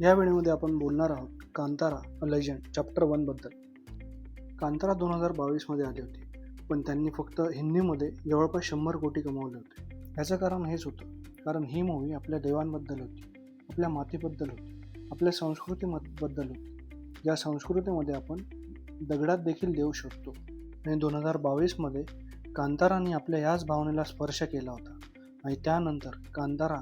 या वेळेमध्ये आपण बोलणार आहोत कांतारा अ लेजंड चॅप्टर वनबद्दल कांतारा दोन हजार बावीसमध्ये आली होती पण त्यांनी फक्त हिंदीमध्ये जवळपास शंभर कोटी कमावले होते. याचं कारण हेच होतं कारण ही मूवी आपल्या देवांबद्दल होती आपल्या मातीबद्दल होती आपल्या संस्कृतीबद्दल होती. ज्या संस्कृतीमध्ये आपण दगडात देखील देऊ शकतो. आणि दोन हजार बावीसमध्ये कांताराने आपल्या याच भावनेला स्पर्श केला होता. आणि त्यानंतर कांतारा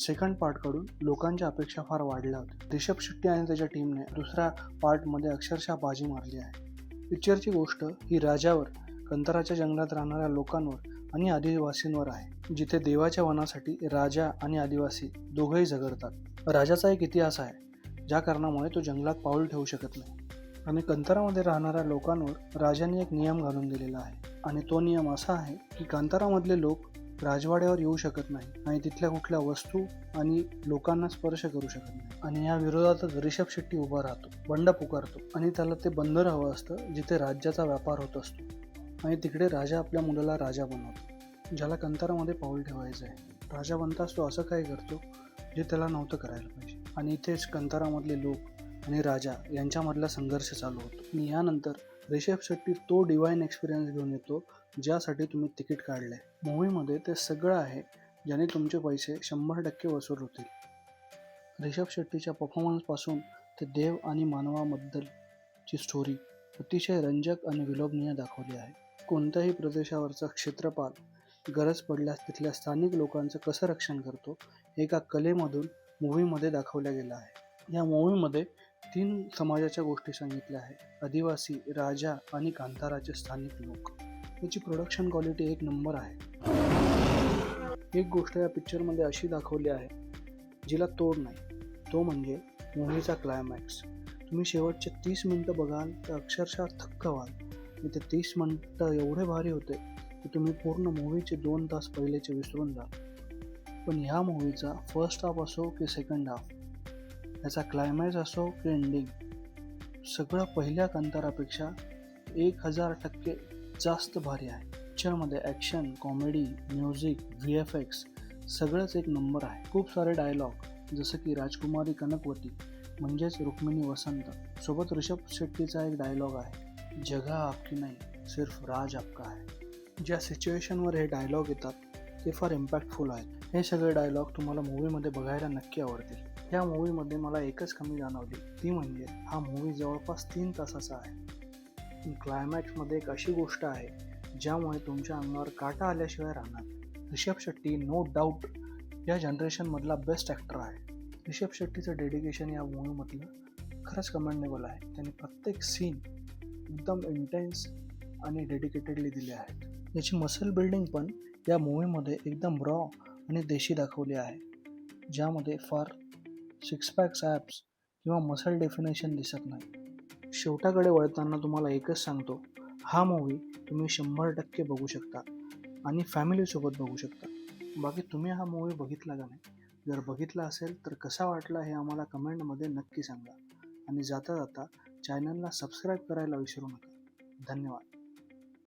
सेकंड पार्टकडून लोकांच्या अपेक्षा फार वाढल्या होत्या. रिषभ शेट्टी आणि त्याच्या टीमने दुसऱ्या पार्टमध्ये अक्षरशः बाजी मारली आहे. पिक्चरची गोष्ट ही राजावर कंताराच्या जंगलात राहणाऱ्या लोकांवर आणि आदिवासींवर आहे जिथे देवाच्या वनासाठी राजा आणि आदिवासी दोघंही झगडतात. राजाचा एक इतिहास आहे ज्या कारणामुळे तो जंगलात पाऊल ठेवू शकत नाही. आणि कंतारामध्ये राहणाऱ्या लोकांवर राजाने एक नियम घालून दिलेला आहे. आणि तो नियम असा आहे की कांतारामधले लोक राजवाड्यावर येऊ शकत नाही आणि तिथल्या कुठल्या वस्तू आणि लोकांना स्पर्श करू शकत नाही. आणि या विरोधातच रिषभ शेट्टी उभा राहतो बंड पुकारतो आणि त्याला ते बंदर हवं असतं जिथे राज्याचा व्यापार होत असतो आणि तिकडे राजा आपल्या मुलाला राजा बनवतो ज्याला कंतारामध्ये पाऊल ठेवायचं आहे. राजा बनताच तो असं काय करतो जे त्याला नव्हतं करायला पाहिजे. आणि इथेच कंतारामधले लोक आणि राजा यांच्यामधला संघर्ष चालू होतो. आणि यानंतर रिषभ शेट्टी तो डिवाईन एक्सपिरियन्स घेऊन येतो ज्यासाठी तुम्ही तिकीट काढलं आहे मूवीमध्ये ते सगळं आहे ज्याने तुमचे पैसे शंभर टक्के वसूल होतील. रिषभ शेट्टीच्या परफॉर्मन्सपासून ते देव आणि मानवाबद्दलची स्टोरी अतिशय रंजक आणि विलोभनीय दाखवली आहे. कोणत्याही प्रदेशावरचा क्षेत्रपाल गरज पडल्यास तिथल्या स्थानिक लोकांचं कसं रक्षण करतो एका कलेमधून मूवीमध्ये दाखवल्या गेलं आहे. या मूवीमध्ये तीन समाजाच्या गोष्टी सांगितल्या आहेत. आदिवासी राजा आणि कांताराचे स्थानिक लोक. याची प्रोडक्शन क्वालिटी एक नंबर आहे. एक गोष्ट या पिक्चरमध्ये अशी दाखवली आहे जिला तोड नाही. तो म्हणजे मूवीचा क्लायमॅक्स तुम्ही शेवटचे तीस मिनटं बघाल तर अक्षरशः थक्क व्हाल. आणि ते तीस मिनटं एवढे भारी होते की तुम्ही पूर्ण मूवीचे दोन तास पहिलेचे विसरून जाल. पण ह्या मूवीचा फर्स्ट हाफ असो की सेकंड हाफ याचा क्लायमॅक्स असो की एंडिंग सगळं पहिल्या कंतारापेक्षा एक हजार टक्के जास्त भारी आहे. पिक्चरमध्ये action comedy music V F X सगळंच एक नंबर आहे. खूप सारे डायलॉग जसं की राजकुमारी कनकवती म्हणजेच रुक्मिणी वसंत सोबत ऋषभ शेट्टीचा एक डायलॉग आहे. जगा आपकी नाही सिर्फ राज आपका आहे ज्या सिच्युएशनवर हे डायलॉग येतात ते फार इम्पॅक्टफुल आहेत. हे सगळे डायलॉग तुम्हाला मूवीमध्ये बघायला नक्की आवडतील. या मूवीमध्ये मला एकच कमी जाणवली. ती म्हणजे हा मूवी जवळपास तीन तासाचा आहे. क्लायमॅक्समध्ये एक अशी गोष्ट आहे ज्यामुळे तुमच्या अंगावर काटा आल्याशिवाय राहणार रिषभ शेट्टी नो डाऊट या जनरेशनमधला बेस्ट ॲक्टर आहे. रिषभ शेट्टीचं डेडिकेशन या मूवीमधलं खरंच कमेंडेबल आहे. त्यांनी प्रत्येक सीन एकदम इंटेन्स आणि डेडिकेटेडली दिले आहेत. याची मसल बिल्डिंग पण या मूवीमध्ये एकदम रॉ आणि देशी दाखवली आहे. ज्यामध्ये फार सिक्स पॅक्स ॲप्स किंवा मसल डेफिनेशन दिसत नाही शेवटाकडे वळताना तुम्हाला एकच सांगतो हा मूवी तुम्ही शंभर टक्के बघू शकता आणि फॅमिलीसोबत बघू शकता. बाकी तुम्ही हा मूवी बघितला का नाही? जर बघितला असेल तर कसा वाटला हे आम्हाला कमेंटमध्ये नक्की सांगा. आणि जाता जाता चॅनलला सबस्क्राईब करायला विसरू नका. धन्यवाद.